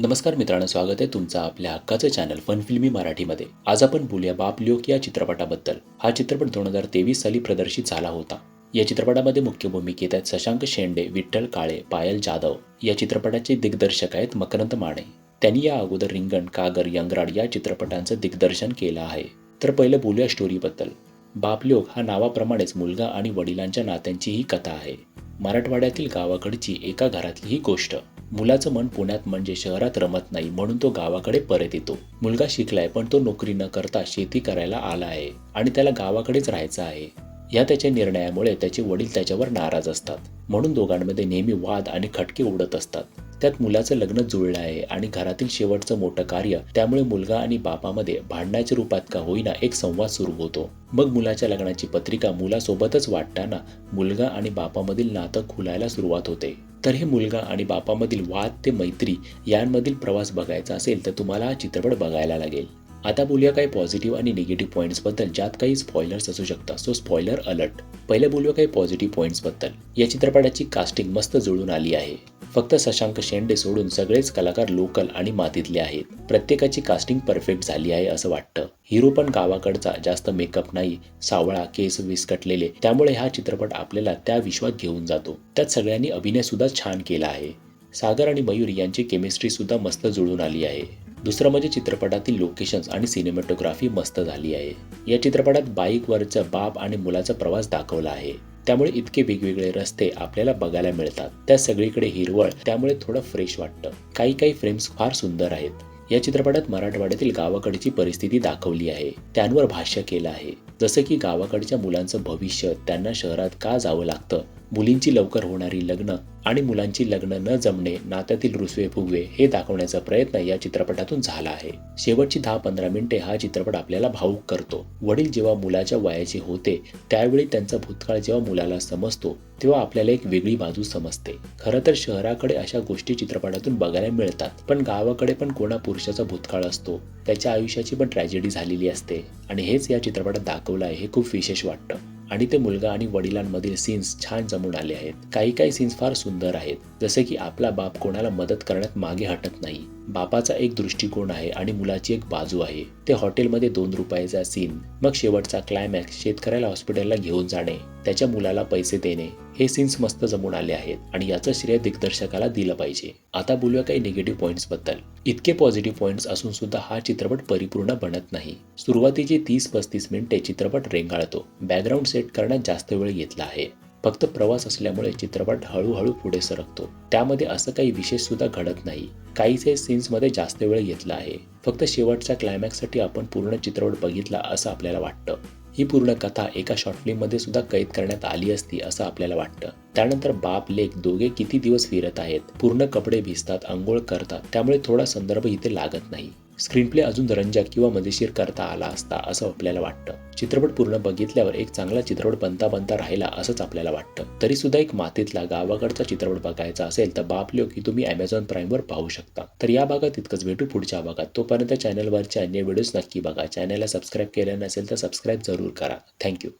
नमस्कार मित्रांनो स्वागत आहे तुमचं आपल्या हक्काचं चॅनल फन फिल्मी मराठीमध्ये. आज आपण बोलूया बाप लोक या चित्रपटाबद्दल. हा चित्रपट दोन हजार तेवीस साली प्रदर्शित झाला होता. या चित्रपटामध्ये मुख्य भूमिकेत आहेत शशांक शेंडे विठ्ठल काळे पायल जाधव. या चित्रपटाचे दिग्दर्शक आहेत मकरंद माने. त्यांनी या अगोदर रिंगण कागर यंगराड या चित्रपटांचं दिग्दर्शन केलं आहे. तर पहिलं बोलूया स्टोरीबद्दल बापलोक हा नावाप्रमाणेच मुलगा आणि वडिलांच्या नात्यांची ही कथा आहे. मराठवाड्यातील गावाकडची एका घरातली ही गोष्ट. मुलाचं मन पुण्यात म्हणजे शहरात रमत नाही म्हणून तो गावाकडे परत येतो. मुलगा शिकलाय पण तो नोकरी न करता शेती करायला आला आहे आणि त्याला गावाकडेच राहायचं आहे. या त्याच्या निर्णयामुळे त्याचे वडील त्याच्यावर नाराज असतात. म्हणून दोघांमध्ये नेहमी वाद आणि खटके उडत असतात. त्यात मुलाचं लग्न जुळलं आहे आणि घरातील शेवटचं मोठं कार्य त्यामुळे मुलगा आणि बापामध्ये भांडणाच्या रूपात का होईना एक संवाद सुरू होतो. मग मुलाच्या लग्नाची पत्रिका मुलासोबतच वाटताना मुलगा आणि बापामधील नातं खुलायला सुरुवात होते. तर हे मुलगा आणि बापामधील वाद ते मैत्री यांमधील प्रवास बघायचा असेल तर तुम्हाला हा चित्रपट बघायला लागेल. आता बोलूया काही पॉझिटिव्ह आणि निगेटिव्ह पॉईंट्सबद्दल ज्यात काही स्पॉयलर्स असू शकतात. So spoiler alert. पहिले बोलूया काही पॉझिटिव्ह पॉईंट्सबद्दल या चित्रपटाची कास्टिंग मस्त जुळून आली आहे. फक्त शशांक शेंडे सोडून सगळेच कलाकार लोकल आणि मातीतले आहेत. प्रत्येकाची कास्टिंग परफेक्ट झाली आहे असं वाटतं. हिरो पण गावाकडचा जास्त मेकअप नाही सावळा केस विस्कटलेले. त्यामुळे हा चित्रपट आपल्याला त्या विश्वात घेऊन जातो. त्यात सगळ्यांनी अभिनय सुद्धा छान केला आहे. सागर आणि मयूर यांची केमिस्ट्री सुद्धा मस्त जुळून आली आहे. दुसरं म्हणजे चित्रपटातील लोकेशन्स आणि सिनेमॅटोग्राफी मस्त झाली आहे. या चित्रपटात बाईकवरचा बाप आणि मुलाचा प्रवास दाखवला आहे. त्यामुळे इतके वेगवेगळे रस्ते आपल्याला बघायला मिळतात. त्या सगळीकडे हिरवळ त्यामुळे थोडं फ्रेश वाटतं. काही काही फ्रेम्स फार सुंदर आहेत. या चित्रपटात मराठवाड्यातील गावाकडची परिस्थिती दाखवली आहे. त्यांवर भाष्य केलं आहे. जसं की गावाकडच्या मुलांचं भविष्य त्यांना शहरात का जावं लागतं? मुलींची लवकर होणारी लग्न आणि मुलांची लग्न न जमणे नात्यातील रुसवे फुगवे हे दाखवण्याचा प्रयत्न या चित्रपटातून झाला आहे. शेवटची दहा पंधरा मिनिटे हा चित्रपट आपल्याला भावूक करतो. वडील जेव्हा मुलाच्या वयाचे होते त्यावेळी त्यांचा भूतकाळ जेव्हा मुलाला समजतो तेव्हा आपल्याला एक वेगळी बाजू समजते. खरं तर शहराकडे अशा गोष्टी चित्रपटातून बघायला मिळतात पण गावाकडे पण कोणा पुरुषाचा भूतकाळ असतो. त्याच्या आयुष्याची पण ट्रॅजेडी झालेली असते. आणि हेच या चित्रपटात दाखवलं आहे हे खूप विशेष वाटतं. आणि ते मुलगा आणि वडिलांमधील सीन्स छान जमून आले आहेत. काही काही सीन्स फार सुंदर आहेत. जसे की आपला बाप कोणाला मदत करण्यात मागे हटत नाही. बापाचा एक दृष्टिकोन आहे आणि मुलाची एक बाजू आहे. ते हॉटेलमध्ये दोन रुपयाचा सीन मग शेवटचा क्लायमॅक्स शेतकऱ्याला हॉस्पिटलला घेऊन जाणे त्याच्या मुलाला पैसे देणे हे सीन्स मस्त जमून आले आहेत आणि याचं श्रेय दिग्दर्शकाला दिलं पाहिजे. आता बोलूया काही निगेटिव्ह पॉईंट्सबद्दल. इतके पॉझिटिव्ह पॉईंट्स असून सुद्धा हा चित्रपट परिपूर्ण बनत नाही. सुरुवातीची तीस पस्तीस मिनिटे चित्रपट रेंगाळतो. बॅकग्राऊंड सेट करण्यात जास्त वेळ घेतला आहे. फक्त प्रवास असल्यामुळे चित्रपट हळूहळू पुढे सरकतो. त्यामध्ये असं काही विशेष सुद्धा घडत नाही. काहीचे सीन्समध्ये जास्त वेळ घेतला आहे. फक्त शेवटच्या क्लायमॅक्ससाठी आपण पूर्ण चित्रपट बघितला असं आपल्याला वाटतं. ही पूर्ण कथा एका शॉर्ट फिल्ममध्ये सुद्धा कैद करण्यात आली असती असं आपल्याला वाटतं. त्यानंतर बाप लेख दोघे किती दिवस फिरत आहेत? पूर्ण कपडे भिजतात आंघोळ करतात. त्यामुळे थोडा संदर्भ इथे लागत नाही. स्क्रीनप्ले अजून रंजक किंवा मजेशीर करता आला असता असं आपल्याला वाटतं. चित्रपट पूर्ण बघितल्यावर एक चांगला चित्रपट बनता बनता राहिला असंच आपल्याला वाटतं. तरी सुद्धा एक मातीतला गावाकडचा चित्रपट बघायचा असेल तर बापलो की तुम्ही अमेझॉन प्राईमवर पाहू शकता. तर या भागात इतकंच. भेटू पुढच्या भागात. तोपर्यंत चॅनलवरचे अन्य व्हिडिओज नक्की बघा. चॅनलला सबस्क्राईब केलं नसेल तर सबस्क्राईब जरूर करा. थँक्यू